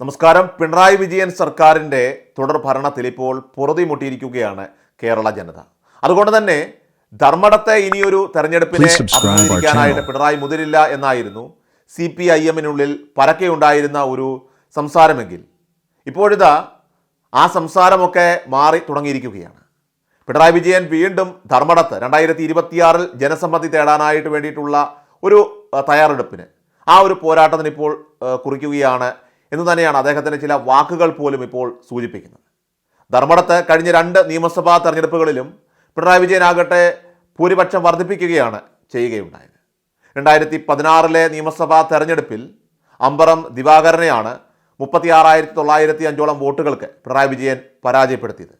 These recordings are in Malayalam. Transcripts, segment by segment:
നമസ്കാരം. പിണറായി വിജയൻ സർക്കാരിന്റെ തുടർ ഭരണത്തിൽ ഇപ്പോൾ പുറതിമുട്ടിയിരിക്കുകയാണ് കേരള ജനത. അതുകൊണ്ട് തന്നെ ധർമ്മടത്തെ ഇനിയൊരു തെരഞ്ഞെടുപ്പിനെ അഭിമുഖീകരിക്കാനായിട്ട് പിണറായി മുതിരില്ല എന്നായിരുന്നു സി പി ഐ എമ്മിനുള്ളിൽ പരക്കെ ഉണ്ടായിരുന്ന ഒരു സംസാരമെങ്കിൽ. ഇപ്പോഴിതാ ആ സംസാരമൊക്കെ മാറി തുടങ്ങിയിരിക്കുകയാണ്. പിണറായി വിജയൻ വീണ്ടും ധർമ്മടത്ത് രണ്ടായിരത്തി ഇരുപത്തിയാറിൽ ജനസമ്മതി തേടാനായിട്ട് വേണ്ടിയിട്ടുള്ള ഒരു തയ്യാറെടുപ്പിന് ആ ഒരു പോരാട്ടത്തിന് ഇപ്പോൾ കുറിക്കുകയാണ് എന്ന് തന്നെയാണ് അദ്ദേഹത്തിന്റെ ചില വാക്കുകൾ പോലും ഇപ്പോൾ സൂചിപ്പിക്കുന്നത്. ധർമ്മടത്ത് കഴിഞ്ഞ രണ്ട് നിയമസഭാ തെരഞ്ഞെടുപ്പുകളിലും പിണറായി വിജയനാകട്ടെ ഭൂരിപക്ഷം വർദ്ധിപ്പിക്കുകയാണ് ചെയ്യുകയുണ്ടായത്. രണ്ടായിരത്തി പതിനാറിലെ നിയമസഭാ തെരഞ്ഞെടുപ്പിൽ അമ്പറം ദിവാകരനെയാണ് മുപ്പത്തിയാറായിരത്തി തൊള്ളായിരത്തി അഞ്ചോളം വോട്ടുകൾക്ക് പിണറായി വിജയൻ പരാജയപ്പെടുത്തിയത്.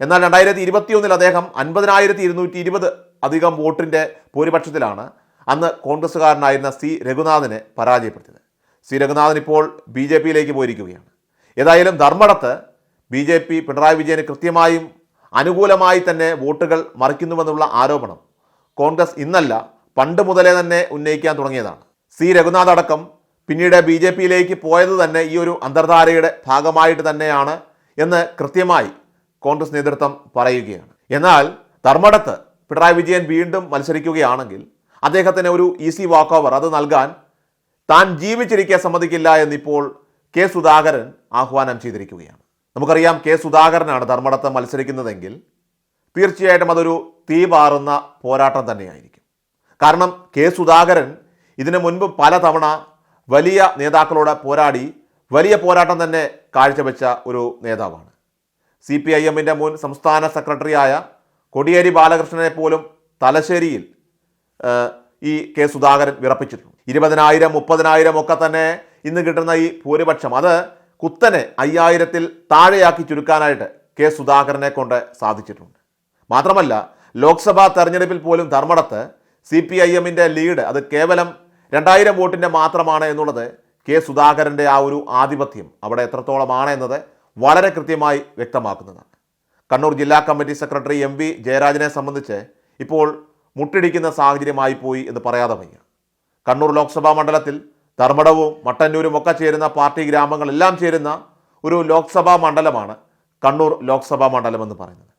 എന്നാൽ രണ്ടായിരത്തി ഇരുപത്തിയൊന്നിൽ അദ്ദേഹം അൻപതിനായിരത്തി ഇരുന്നൂറ്റി ഇരുപത് അധികം വോട്ടിന്റെ ഭൂരിപക്ഷത്തിലാണ് അന്ന് കോൺഗ്രസ്സുകാരനായിരുന്ന സി രഘുനാഥിനെ പരാജയപ്പെടുത്തിയത്. സി രഘുനാഥൻ ഇപ്പോൾ ബി ജെ പിയിലേക്ക് പോയിരിക്കുകയാണ്. ഏതായാലും ധർമ്മടത്ത് ബി ജെ പി പിണറായി വിജയന് കൃത്യമായും അനുകൂലമായി തന്നെ വോട്ടുകൾ മറിക്കുന്നുവെന്നുള്ള ആരോപണം കോൺഗ്രസ് ഇന്നല്ല പണ്ട് മുതലേ തന്നെ ഉന്നയിക്കാൻ തുടങ്ങിയതാണ്. സി രഘുനാഥ് അടക്കം പിന്നീട് ബി ജെ പിയിലേക്ക് പോയത് തന്നെ ഈ ഒരു അന്തർധാരയുടെ ഭാഗമായിട്ട് തന്നെയാണ് എന്ന് കൃത്യമായി കോൺഗ്രസ് നേതൃത്വം പറയുകയാണ്. എന്നാൽ ധർമ്മടത്ത് പിണറായി വിജയൻ വീണ്ടും മത്സരിക്കുകയാണെങ്കിൽ അദ്ദേഹത്തിന് ഒരു ഈസി വാക്ക് ഓവർ അത് നൽകാൻ താൻ ജീവിച്ചിരിക്കാൻ സമ്മതിക്കില്ല എന്നിപ്പോൾ കെ സുധാകരൻ ആഹ്വാനം ചെയ്തിരിക്കുകയാണ്. നമുക്കറിയാം കെ സുധാകരനാണ് ധർമ്മടത്ത് മത്സരിക്കുന്നതെങ്കിൽ തീർച്ചയായിട്ടും അതൊരു തീ പാറുന്ന പോരാട്ടം തന്നെയായിരിക്കും. കാരണം കെ സുധാകരൻ ഇതിനു മുൻപ് പലതവണ വലിയ നേതാക്കളോട് പോരാടി വലിയ പോരാട്ടം തന്നെ കാഴ്ചവെച്ച ഒരു നേതാവാണ്. സി പി ഐ എമ്മിന്റെ മുൻ സംസ്ഥാന സെക്രട്ടറിയായ കൊടിയേരി ബാലകൃഷ്ണനെ പോലും തലശ്ശേരിയിൽ ഈ കെ സുധാകരൻ വിറപ്പിച്ചിട്ടുണ്ട്. ഇരുപതിനായിരം മുപ്പതിനായിരം ഒക്കെ തന്നെ ഇന്ന് കിട്ടുന്ന ഈ ഭൂരിപക്ഷം. അത് കുത്തനെ അയ്യായിരത്തിൽ താഴെയാക്കി ചുരുക്കാനായിട്ട് കെ സുധാകരനെ കൊണ്ട് സാധിച്ചിട്ടുണ്ട്. മാത്രമല്ല ലോക്സഭാ തെരഞ്ഞെടുപ്പിൽ പോലും ധർമ്മടത്ത് സി പി ഐ എമ്മിന്റെ ലീഡ് അത് കേവലം രണ്ടായിരം വോട്ടിന്റെ മാത്രമാണ് എന്നുള്ളത് കെ സുധാകരന്റെ ആ ഒരു ആധിപത്യം അവിടെ എത്രത്തോളമാണ് എന്നത് വളരെ കൃത്യമായി വ്യക്തമാക്കുന്നതാണ്. കണ്ണൂർ ജില്ലാ കമ്മിറ്റി സെക്രട്ടറി എം വി ജയരാജനെ സംബന്ധിച്ച് ഇപ്പോൾ മുട്ടിടിക്കുന്ന സാഹചര്യമായി പോയി എന്ന് പറയാതെ വയ്യ. കണ്ണൂർ ലോക്സഭാ മണ്ഡലത്തിൽ ധർമ്മടവും മട്ടന്നൂരും ഒക്കെ ചേരുന്ന പാർട്ടി ഗ്രാമങ്ങളെല്ലാം ചേരുന്ന ഒരു ലോക്സഭാ മണ്ഡലമാണ് കണ്ണൂർ ലോക്സഭാ മണ്ഡലം എന്ന് പറയുന്നത്.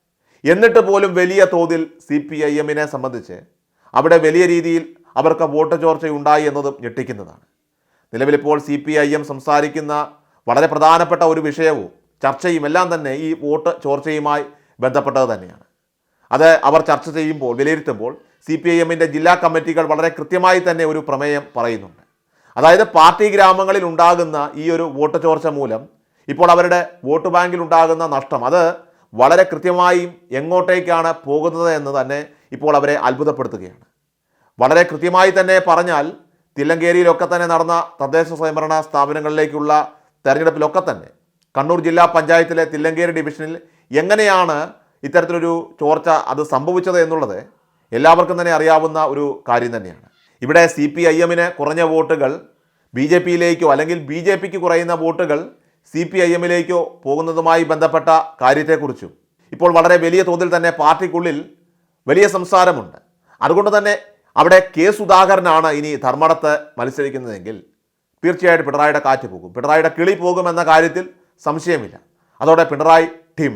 എന്നിട്ട് പോലും വലിയ തോതിൽ സി പി ഐ എമ്മിനെ സംബന്ധിച്ച് അവിടെ വലിയ രീതിയിൽ അവർക്ക് വോട്ട് ചോർച്ചയുണ്ടായി എന്നതും ഞെട്ടിക്കുന്നതാണ്. നിലവിലിപ്പോൾ സി പി ഐ എം സംസാരിക്കുന്ന വളരെ പ്രധാനപ്പെട്ട ഒരു വിഷയവും ചർച്ചയും എല്ലാം തന്നെ ഈ വോട്ട് ചോർച്ചയുമായി ബന്ധപ്പെട്ടത് തന്നെയാണ്. അത് അവർ ചർച്ച ചെയ്യുമ്പോൾ വിലയിരുത്തുമ്പോൾ സി പി ഐ എമ്മിന്റെ ജില്ലാ കമ്മിറ്റികൾ വളരെ കൃത്യമായി തന്നെ ഒരു പ്രമേയം പറയുന്നുണ്ട്. അതായത് പാർട്ടി ഗ്രാമങ്ങളിൽ ഉണ്ടാകുന്ന ഈ ഒരു വോട്ട് ചോർച്ച മൂലം ഇപ്പോൾ അവരുടെ വോട്ട് ബാങ്കിൽ ഉണ്ടാകുന്ന നഷ്ടം അത് വളരെ കൃത്യമായും എങ്ങോട്ടേക്കാണ് പോകുന്നത് എന്ന് തന്നെ ഇപ്പോൾ അവരെ അത്ഭുതപ്പെടുത്തുകയാണ്. വളരെ കൃത്യമായി തന്നെ പറഞ്ഞാൽ തില്ലങ്കേരിയിലൊക്കെ തന്നെ നടന്ന തദ്ദേശ സ്വയംഭരണ സ്ഥാപനങ്ങളിലേക്കുള്ള തെരഞ്ഞെടുപ്പിലൊക്കെ തന്നെ കണ്ണൂർ ജില്ലാ പഞ്ചായത്തിലെ തില്ലങ്കേരി ഡിവിഷനിൽ എങ്ങനെയാണ് ഇത്തരത്തിലൊരു ചോർച്ച അത് സംഭവിച്ചത് എന്നുള്ളത് എല്ലാവർക്കും തന്നെ അറിയാവുന്ന ഒരു കാര്യം തന്നെയാണ്. ഇവിടെ സി പി ഐ എമ്മിന് കുറഞ്ഞ വോട്ടുകൾ ബി ജെ പിയിലേക്കോ അല്ലെങ്കിൽ ബി ജെ പിക്ക് കുറയുന്ന വോട്ടുകൾ സി പി ഐ എമ്മിലേക്കോ പോകുന്നതുമായി ബന്ധപ്പെട്ട കാര്യത്തെക്കുറിച്ചും ഇപ്പോൾ വളരെ വലിയ തോതിൽ തന്നെ പാർട്ടിക്കുള്ളിൽ വലിയ സംസാരമുണ്ട്. അതുകൊണ്ട് തന്നെ അവിടെ കെ സുധാകരനാണ് ഇനി ധർമ്മടത്ത് മത്സരിക്കുന്നതെങ്കിൽ തീർച്ചയായിട്ടും പിണറായിയുടെ കാറ്റ് പോകും. പിണറായിയുടെ കിളി പോകുമെന്ന കാര്യത്തിൽ സംശയമില്ല. അതോടെ പിണറായി ടീം.